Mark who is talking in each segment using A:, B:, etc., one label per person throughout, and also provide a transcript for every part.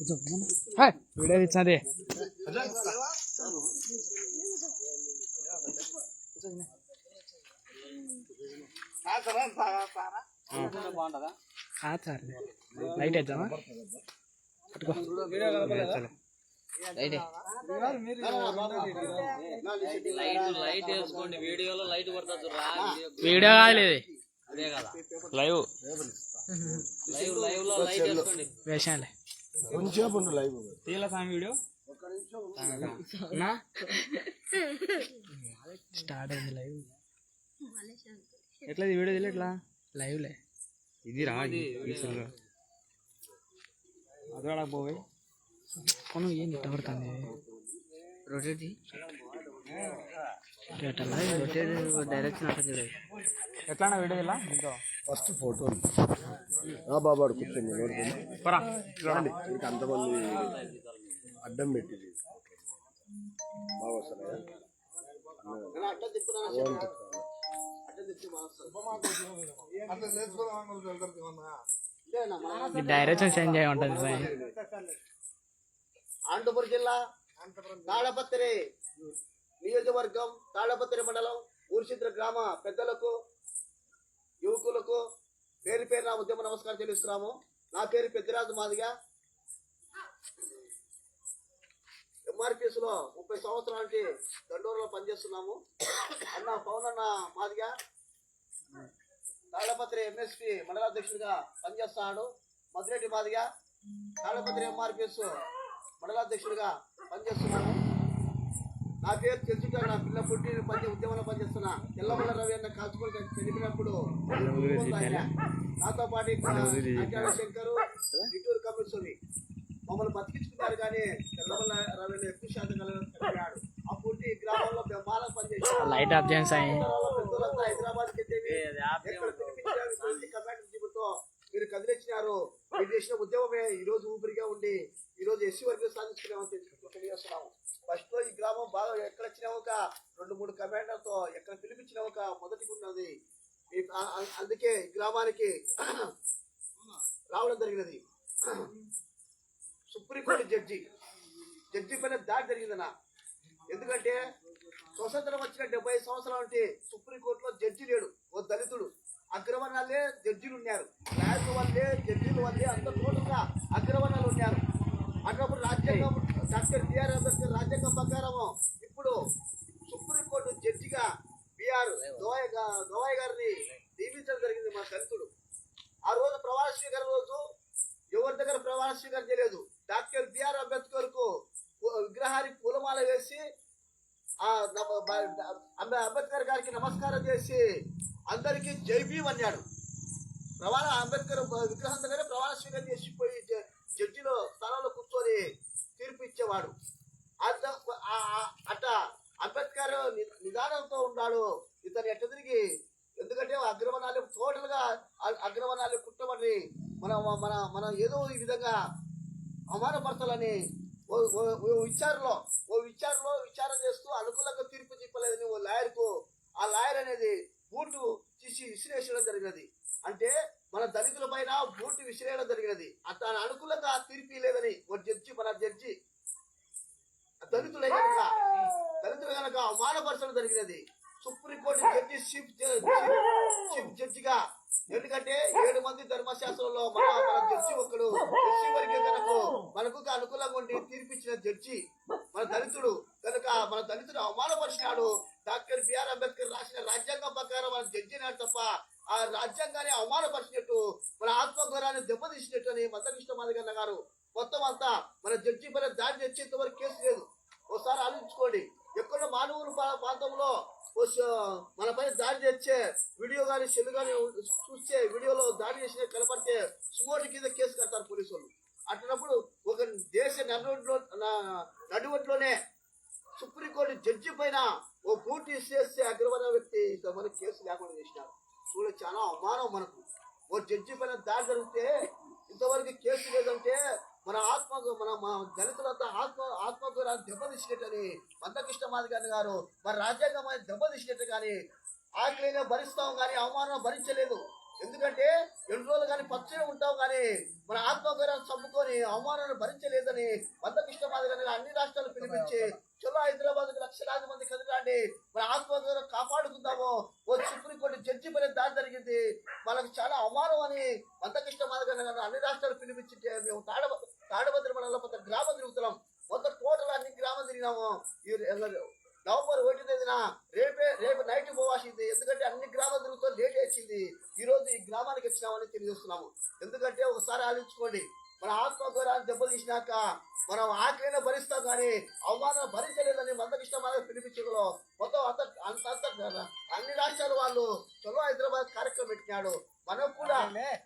A: Video ఇచ్చినది sir light వేద్దామా పట్టుకో సరే.
B: లైట్ లైట్ వేసుకోండి వీడియోలో లైట్ పడుతుంది రా
A: వీడియో కాలేదు లైవ్.
B: లైవ్. లైవ్లో లైట్ వేసుకోండి.
A: వేసాలే
C: కొంచెం లైవ్
A: తీల సామి వీడియో? స్టార్ట్ అయింది లైవ్. ఎట్లా వీడియో తీలే ఎట్లా? లైవ్ లే ఇది రా అదే పోయి కొను ఏం ఇట్ట పడుతుంది
B: రొటేట్
A: రొటేట్
B: డైరెక్షన్ అట్లా
A: ఎట్లా వీడియో ఇలా? ఇంకా
C: ఫస్ట్ ఫోటో బాబాడు కూర్చోండి రండి. మీకు అంతమంది అడ్డం పెట్టి బాగా వస్తున్నాయా
A: డైరెక్షన్ చేంజ్ అయి ఉంటుంది సార్
D: అనంతపురం జిల్లా తాళపత్రి నియోజకవర్గం తాళపత్రి మండలం ఊర్చిత్ర గ్రామ పెద్దలకు యువకులకు పేరు పేరు నా ఉద్యమ నమస్కారం చెల్లిస్తున్నాము. నా పేరు పెద్దిరాజు మాదిగా. ఎంఆర్పిఎస్లో ముప్పై సంవత్సరాల నుంచి దండూరులో పనిచేస్తున్నాము. అన్న పవన్ అన్న మాదిగా. తాళపత్రి ఎంఎస్పి మండలాధ్యక్షుడిగా పనిచేస్తున్నాడు. మధురెడ్డి మాదిగా. తాళపత్రి ఎంఆర్పిఎస్ మండలాధ్యక్షుడిగా పనిచేస్తున్నాము. నా పేరు నా పిల్ల పుట్టి పని ఉద్యమంలో పనిచేస్తున్నా. తెల్లమల్ల రవి అన్న కాల్చుకొని చనిపోయినప్పుడు నాతో పాటు శంకరు ఇటూరు కమిషనరి మమ్మల్ని బతికించుకున్నారు కానీ తెల్లమల్ల రవిలో ఎక్కువ శాతం కలిగాడు అప్పుడు ఈ గ్రామంలో మాల పనిచేసి.
A: లైట్ ఆఫ్
D: హైదరాబాద్కి ఎక్కడ పిలిపించారు ఇటువంటి కర్ణాటక జీవుతో మీరు కదిలించినారు. మీరు చేసిన ఉద్యమమే ఈ రోజు ఊపిరిగా ఉండి ఈ రోజు ఎస్సీ వర్గం సాధించుకున్నామని తెలుసు- తెలియజేస్తున్నాము ఫస్ట్లో ఈ గ్రామం బాగా ఎక్కడ వచ్చినా ఒక రెండు మూడు కమాండర్తో ఎక్కడ పిలిపించినా ఒక మొదటిగా ఉన్నది ఈ- అందుకే గ్రామానికి రావడం జరిగినది. సుప్రీంకోర్టు జడ్జి జడ్జి పైన దాడి జరిగిందన్న. ఎందుకంటే స్వతంత్రం వచ్చిన డెబ్బై సంవత్సరాలు అంటే సుప్రీంకోర్టులో జడ్జి లేడు ఓ దళితుడు. అగ్రవర్ణాలే జడ్జిలు ఉన్నారు లాయర్ల వల్లే జడ్జిల వల్లే అంత టోటల్గా అగ్రవర్ణాలు ఉన్నారు. అన్నప్పుడు రాజ్యాంగం డాక్టర్ బిఆర్ అంబేద్కర్ రాజ్యాంగం ప్రకారం ఇప్పుడు సుప్రీంకోర్టు జడ్జిగా బిఆర్ గవాయ్ గా- గారిని నియమించడం జరిగింది మా సంతుడు ఆ రోజు ప్రమాణ స్వీకారం రోజు ఎవరి దగ్గర ప్రమాణ స్వీకారం చేయలేదు. డాక్టర్ బిఆర్ అంబేద్కర్కు విగ్రహానికి పూలమాల వేసి అంబేద్కర్ గారికి నమస్కారం చేసి అందరికీ జై భీమ్ అన్నాడు. ప్రమాణ అంబేద్కర్ విగ్రహం దగ్గర ప్రమాణ స్వీకారం చేసిపోయి పోయి జడ్జిలో స్థలంలో కూర్చొని తీర్పు ఇచ్చేవాడు. అట్ట అట్ట అంబేద్కర్ నిదానంతో ఉన్నాడు. ఇతను ఎట్ట తిరిగి ఎందుకంటే అగ్రవనాలు టోటల్గా అ- అగ్రవనాలు కుట్టమని మన మన మనం ఏదో ఈ విధంగా అవమానపరచాలని ఓ ఓ- ఓ విచారణలో ఓ విచారణలో విచారణ చేస్తూ అనుకూలంగా తీర్పు చెప్పలేదని ఓ లాయర్కు ఆ లాయర్ అనేది బూటు తీసి విసిరేసడం జరిగినది. అంటే మన దళితుల పైన బూటు విసిరేయడం జరిగినది. అతను అనుకూలంగా తీర్పు లేదని ఒక జడ్జి మన జడ్జి. దళితులే కనుక దళితులు కనుక అవమానపరచడం జరిగినది. సుప్రీంకోర్టు జడ్జి చీఫ్ చీఫ్ జడ్జిగా ఎందుకంటే ఏడు మంది ధర్మశాస్త్రంలో మన మన జడ్జి ఒకడు ఎస్సీ మనకు అనుకూలంగా ఉండి తీర్పిచ్చిన జడ్జి మన దళితుడు. కనుక మన దళితుడు అవమానపరిచినాడు. డాక్టర్ బిఆర్ అంబేద్కర్ రాసిన రాజ్యాంగం ప్రకారం మన జడ్జి నాడు తప్ప ఆ రాజ్యాంగాన్ని అవమానపరిచినట్టు మన ఆత్మగౌరవాన్ని దెబ్బతీసినట్టు అని మందకృష్ణ మాదిగన్న గారు మొత్తం అంతా మన జడ్జి పైన దాడి తెచ్చేంత వరకు కేసు లేదు. ఒకసారి ఆలోచించుకోండి. ఎక్కడ మానవులు ప్రాంతంలో మన పైన దాడి తెచ్చే వీడియో కానీ సెల్ కానీ చూస్తే వీడియోలో దాడి చేసిన కనపడితే సుమోటి కింద కేసు కడతారు పోలీసు వాళ్ళు అట్టినప్పుడు ఒక దేశ నడువట్లో నడువట్లోనే సుప్రీంకోర్టు జడ్జి పైన ఓ పూర్తి చేస్తే అగ్రవర్ణ వ్యక్తి మనకి కేసు లేకుండా చేసినారు. చూడ చాలా అవమానం మనకు. ఓ జడ్జి పైన దాడి జరిగితే ఇంతవరకు కేసు లేదంటే మన ఆత్మ మన మన దళితులంతా ఆత్మ ఆత్మగౌరవాన్ని దెబ్బతీసినట్టని మందకృష్ణ మాదిగారి గారు మన రాజ్యాంగం దెబ్బతీసినట్టు కానీ ఆకలినే భరిస్తాం కానీ అవమానం భరించలేదు. ఎందుకంటే ఎన్ని రోజులు కానీ పచ్చనే ఉంటావు కానీ మన ఆత్మగౌరవం చంపుకొని అవమానాన్ని భరించలేదని వందకిష్ట మాదిరిగా అన్ని రాష్ట్రాలు పిలిపించి చలో హైదరాబాద్ లక్షలాది మంది కదిలాండి మన ఆత్మగౌరవం కాపాడుకుందాము ఓ సుప్రీంకోర్టు జడ్జి పడే దాడి జరిగింది మనకు చాలా అవమానం అని వందకిష్ట మాదిరిగా అన్ని రాష్ట్రాలు పిలిపించింటే మేము తాడబ తాడభద్ర మండలంలో కొంత గ్రామం తిరుగుతున్నాం కొంత టోటల్ అన్ని గ్రామం తిరిగినాము ఈ నవంబర్ ఒకటి తేదీన రేపే రేపు నైట్ పోవాల్సింది ఎందుకంటే అన్ని గ్రామాలు తిరుగుతూ లేట్ వచ్చింది ఈ రోజు ఈ వచ్చినామని తెలియజేస్తున్నాము. ఎందుకంటే ఒకసారి ఆలోచించుకోండి మన ఆత్మగౌరవాన్ని దెబ్బతీసినాక మనం ఆకలిన భరిస్తాం కానీ అవమానం భరించలేదని మందకిష్ట మాదిరి పిలిపించగలో మొత్తం అంత అంత అన్ని రాష్ట్రాల వాళ్ళు చలో హైదరాబాద్ కార్యక్రమం పెట్టినాడు. మనకు కూడా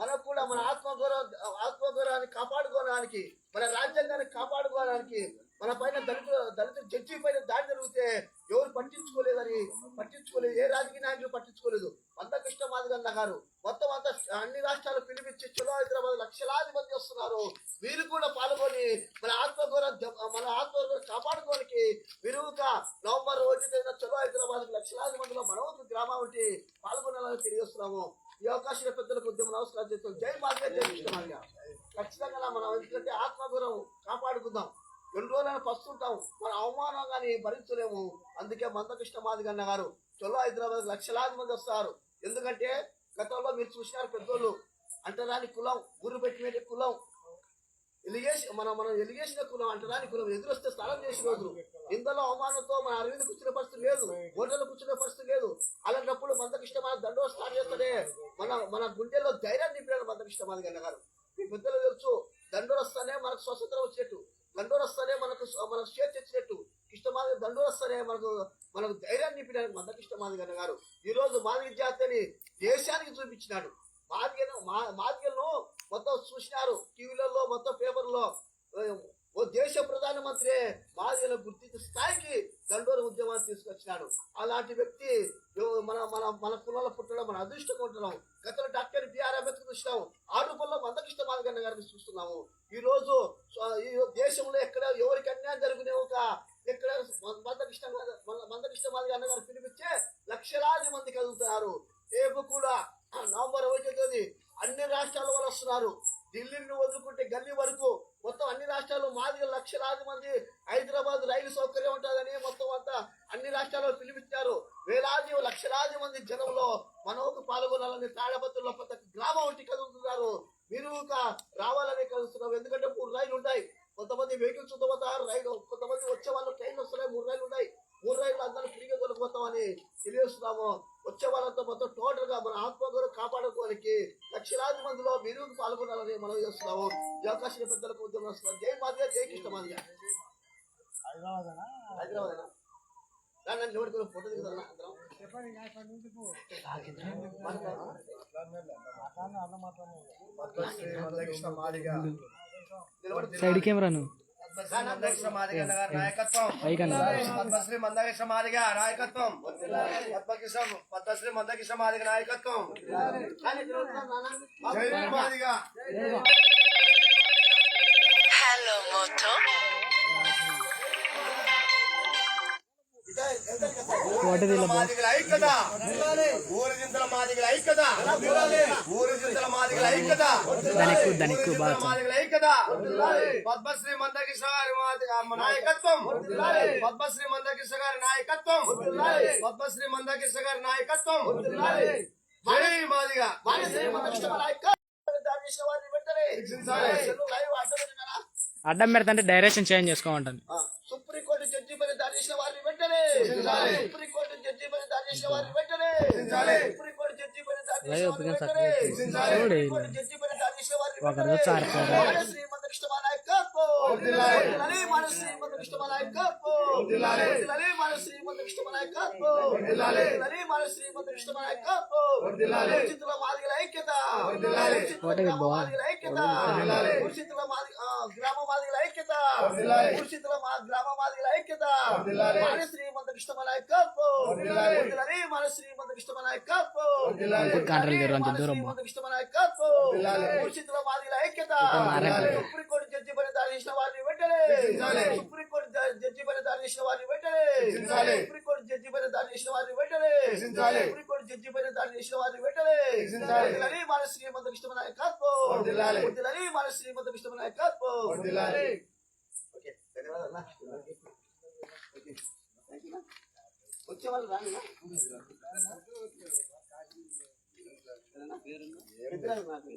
D: మనకు కూడా మన ఆత్మగౌరవ ఆత్మగౌరవాన్ని కాపాడుకోవడానికి మన రాజ్యాంగాన్ని కాపాడుకోవడానికి మన పైన దళితుల దళితులు జడ్జి పైన దాడి జరిగితే ఎవరు పట్టించుకోలేదని పట్టించుకోలేదు. ఏ రాజకీయ నాయకులు పట్టించుకోలేదు. అంత కృష్ణ మాదిగన్న గారు మొత్తం అంతా అన్ని రాష్ట్రాలు పిలిపించి చలో హైదరాబాద్ లక్షలాది మంది వస్తున్నారు. మీరు కూడా పాల్గొని మన ఆత్మగౌరవం మన ఆత్మగౌరవం కాపాడుకోవడానికి విరువుగా నవంబర్ ఒకటి తేదీన చలో హైదరాబాద్ లక్షలాది మందిలో మనవకు గ్రామం ఉంటే పాల్గొనాలని తెలియజేస్తున్నాము. ఈ అవకాశం పెద్దలకు ఉద్యమం నమస్కారం చేస్తాం జై మాదిగా జై కృష్ణ మాదిగా ఖచ్చితంగా మనం ఎందుకంటే ఆత్మగౌరవం కాపాడుకుందాం. రెండు రోజులైనా పస్తుంటాం. మన అవమానం కానీ భరించలేము. అందుకే మందకృష్ణ మాదిగన్న గారు చొల్లో హైదరాబాద్ లక్షలాది మంది వస్తారు. ఎందుకంటే గతంలో మీరు చూసినారు పెద్దోళ్ళు. అంటరాని కులం గురు పెట్టిన కులం. ఎలిగేషన్ మనం మనం ఎలిగేషన్ కులం అంటరాని కులం ఎదురొస్తే స్థలం చేసిన రోజులు ఇందులో అవమానంతో మన అరవింద్ కూర్చునే పరిస్థితి లేదు. ఓటర్లు కూర్చునే పరిస్థితి లేదు. అలాంటప్పుడు మందకృష్ణ మన దండో స్టార్ట్ చేస్తేనే మన మన గుండెల్లో ధైర్యాన్ని నింపాడు మందకృష్ణ మాదిగన్న గారు. మీ పెద్దలు తెలుసు దండోరు వస్తానే మనకు స్వతంత్రం వచ్చేట్టు. దండోరు మనకు మనకు స్వేచ్ఛ తెచ్చినట్టు. కృష్ణమాధవి దండోరు మనకు మనకు ధైర్యాన్ని నింపినాడు మందకృష్ణ మాదిగన్న గారు ఈరోజు మాదిగ జాతిని దేశానికి చూపించినాడు. మాదిగను మా మాదిగలను మొత్తం చూసినారు. టీవీలలో మొత్తం పేపర్లో. ఓ దేశ ప్రధానమంత్రి మాదిగలను గుర్తించే స్థాయికి దండోర ఉద్యమాన్ని తీసుకొచ్చినాడు. అలాంటి వ్యక్తి మన మన మన కులాల పుట్టడం మన అదృష్టంగా ఉంటున్నాం. గతంలో డాక్టర్ బిఆర్ అంబేద్కర్ చూసినాం ఆ రూపంలో మందకృష్ణ మాదిగన్న గారిని చూస్తున్నాము. ఈ రోజు ఈ దేశంలో ఎక్కడ ఎవరికి అన్యాయం జరుగునే ఒక ఎక్కడ మందకృష్ణ మందకృష్ణ మాదిగ అన్నగారు పిలిపించే లక్షలాది మంది కదులుతున్నారు. రేపు కూడా నవంబర్ ఒకటి తేదీ అన్ని రాష్ట్రాల వాళ్ళు వస్తున్నారు. ఢిల్లీని వదులుకుంటే గల్లీ వరకు మొత్తం అన్ని రాష్ట్రాలు మాదిగ లక్షలాది మంది హైదరాబాద్ రైలు సౌకర్యం ఉంటుందని మొత్తం అంతా అన్ని రాష్ట్రాల్లో పిలిపించారు. వేలాది లక్షలాది మంది జనంలో మనోకు పాల్గొనాలని తాడపత్రుల్లో ప్రతి గ్రామం ఉంటి కదులుతున్నారు మీరు ఒక రావాలని కలుస్తున్నారు ఎందుకంటే మూడు రైలు ఉంటాయి కొంతమంది వెహికల్స్ పోతారు రైలు కొంతమంది వచ్చే వాళ్ళు ట్రైన్లు వస్తున్నాయి మూడు రైలు ఉన్నాయి మూడు రైలు అందరూ ఫ్రీగా కొనుక్కోతామని తెలియజేస్తున్నాము వచ్చే వాళ్ళంతా మొత్తం టోటల్గా మన ఆత్మగౌరవం కాపాడుకోవడానికి లక్షలాది మందిలో మీరు పాల్గొనాలని మనం చేస్తున్నాము అవకాశం పెద్దలకు ఉద్యమం జై మాదిగా జై కృష్ణ మాదిగా హైదరాబాద్ ఎవరికి ఫోటో అందరం.
A: సైడ్ కెమెరాను
C: పద్మశ్రీ మందకృష్ణ మాదిగ నాయకత్వం. పద్మకృష్ణ పద్మశ్రీ మందకృష్ణ మాదిగ నాయకత్వం. జై మాదిగ
E: Moto.
D: కదా?
A: వాటర్
C: మాదిగల ఐక్యత. ఊరిజింతల మాదిగల ఐక్యత. ఊరిజింతల మాదిగల ఐక్యత.
A: దానికి దానికి
C: మాదిగల ఐక్యత. పద్మశ్రీ మందకృష్ణ గారి మాదిగ నాయకత్వం. పద్మశ్రీ మందకృష్ణ గారి నాయకత్వం. పద్మశ్రీ మందకృష్ణ గారి నాయకత్వం. జై మాదిగ.
D: మానసిక మందకృష్ణ నాయక దాడి చేసిన వారిని వెంటనే సెల్లు లైవ్ అడ్డం పెట్టినారా?
A: అడ్డం పెడతా డైరెక్షన్ చేంజ్ చేసుకోమంటాను
D: ఆ, సుప్రీంకోర్టు జడ్జి పైన దాడి చేసిన వారిని వెంటనే. సుప్రీంకోర్టు జడ్జి పైన దాడి చేసిన వారిని వెంటనే. సుప్రీంకోర్టు జడ్జి పైన దాడి చేసిన వారిని వెంటనే. సుప్రీంకోర్టు జడ్జి పైన దాడి చేసిన వారిని
A: ఒకరితో
D: వెంటనే.
A: చారిపోయారు.
D: మానశ్రీ మందకృష్ణ నాయకత్వం వర్ధిల్లాలి మానశ్రీ మందకృష్ణ నాయకత్వం వర్ధిల్లాలి మానశ్రీ మందకృష్ణ నాయకత్వం వర్ధిల్లాలి మానశ్రీ మందకృష్ణ నాయకత్వం ఉచితుల మాదిగల ఐక్యత. ఉచితుల గ్రామ మాదిగల ఐక్యత. ఉచితుల మాది ఆ, గ్రామ మాదిగల ఐక్యత. ఉచితుల మా గ్రామ మాదిగల ఐక్యత. మానశ్రీ మందకృష్ణ నాయకత్వం వర్ధిల్లాలి మానశ్రీ మందకృష్ణ నాయకత్వం
A: కంట్రోల్ చేయరు అంత దూరం పో.
D: మందకృష్ణ నాయకత్వం ఉచితుల మాదిగల ఐక్యత. దాడి చేసిన వారిని వెంటనే సుప్రీంకోర్టు జడ్జి పైన దాడి చేసిన వారిని వెంటనే సుప్రీంకోర్టు జడ్జి పైన దాడి చేసిన వారిని వెంటనే. సుప్రీంకోర్టు జడ్జి పైన దాడి చేసిన వారిని వెంటనే. మన శ్రీమంత విష్ణు నాయకత్వం. మన శ్రీమంత విష్ణు నాయకత్వం. ఓకే ధన్యవాదాలు. వచ్చే వాళ్ళు రాండి అన్న. పెద్దలు నాకు.